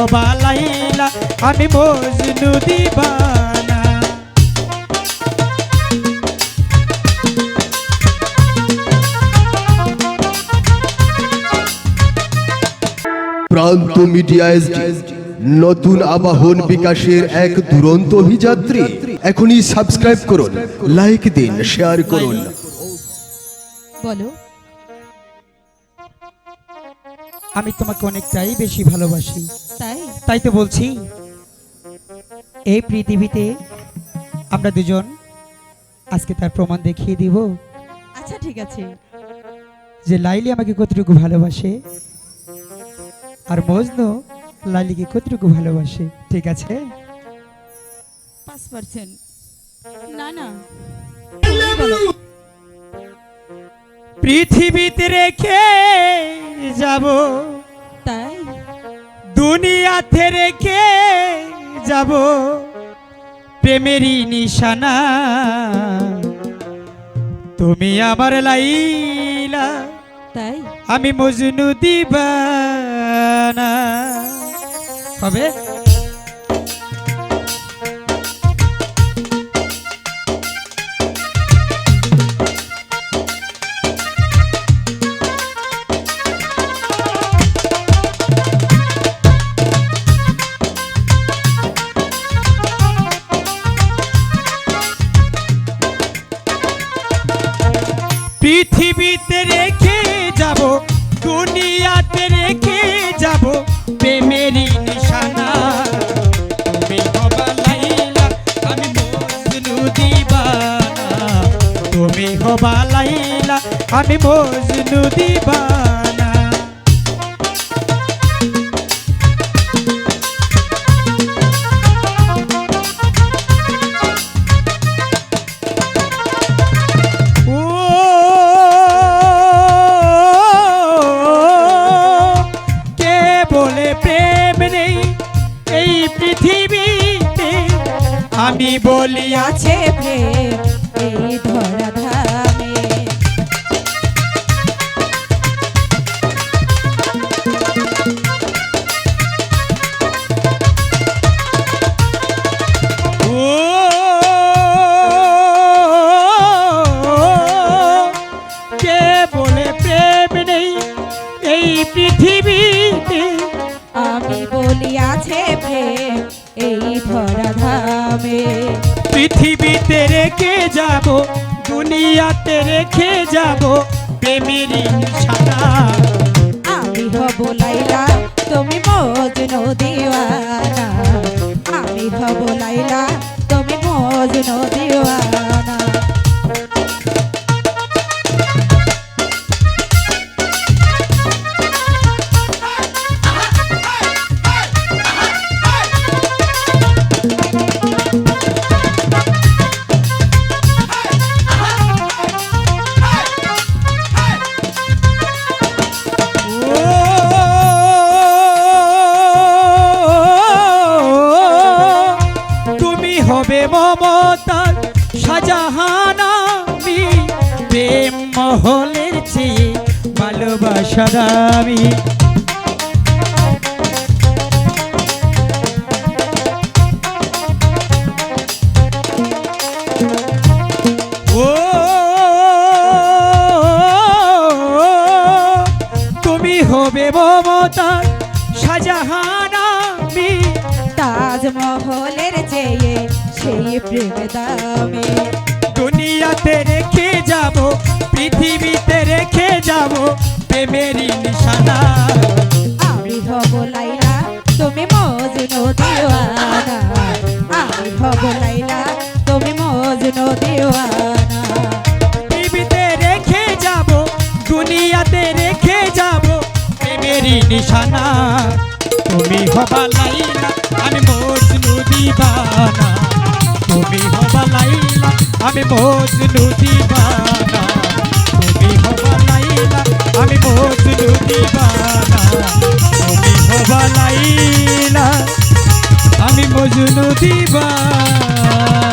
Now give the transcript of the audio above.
হবা লাইলা আমি মজনু দিবানা। প্রান্ত মিডিয়া এসডি নতুন আবাহন বিকাশের এক দুরন্ত অভিযাত্রী। এখনই সাবস্ক্রাইব করুন লাইক দিন শেয়ার করুন। বলো। আমি তোমাকে অনেকটাই বেশি ভালোবাসি। তাই তো বলছি এই পৃথিবীতে আমরা দুজন আজকে তার প্রমাণ দেখিয়ে দিব। আচ্ছা ঠিক আছে। যে লাইলি আমাকে কতটুকু ভালোবাসে আর মজনু লাইলিকে কতটুকু ভালোবাসে ঠিক আছে? পাঁচ পার্সেন্ট। না না। পৃথিবীতে রেখে যাব। দুনিয়াতে রেখে যাব প্রেমেরই নিশানা। তুমি আমার লাইলা তাই? আমি মজনু দিবানা। হবে? পৃথিবীতে রেখে যাব, দুনিয়াতে রেখে যাব প্রেমেরই নিশানা। আমি মজনু দিবানা। তুমি হবা লাইলা, আমি মজনু দিবানা। আমি বলিয়াছে প্রেম এই ধরা ধরা ধামে পৃথিবীতে রেখে যাব দুনিয়াতে রেখে যাব প্রেমেরই নিশানা আমি হব লাইলা তুমি মজনু দিওয়ানা আমি হব লাইলা তুমি মজনু হবে মমতার শাহজাহানামি প্রেম মহলের চেয়ে ভালোবাসার আমি। তুমি হবে মমতার শাহজাহানামি তাজমহলের চেয়ে সেই প্রেম দামি দুনিয়াতে রেখে যাব পৃথিবীতে রেখে যাব প্রেমেরই নিশানা। আমি হব লাইলা তুমি মজনু দিওয়ানা। আমি হব লাইলা তুমি মজনু দিওয়ানা। পৃথিবীতে রেখে যাব দুনিয়াতে রেখে যাব প্রেমেরই নিশানা। তুমি হবা লাইলা আমি আমি মজনু দিবানা। তুমি আমি মজনু দিবানা। তুমি হবা লাইলা আমি মজনু দিবানা।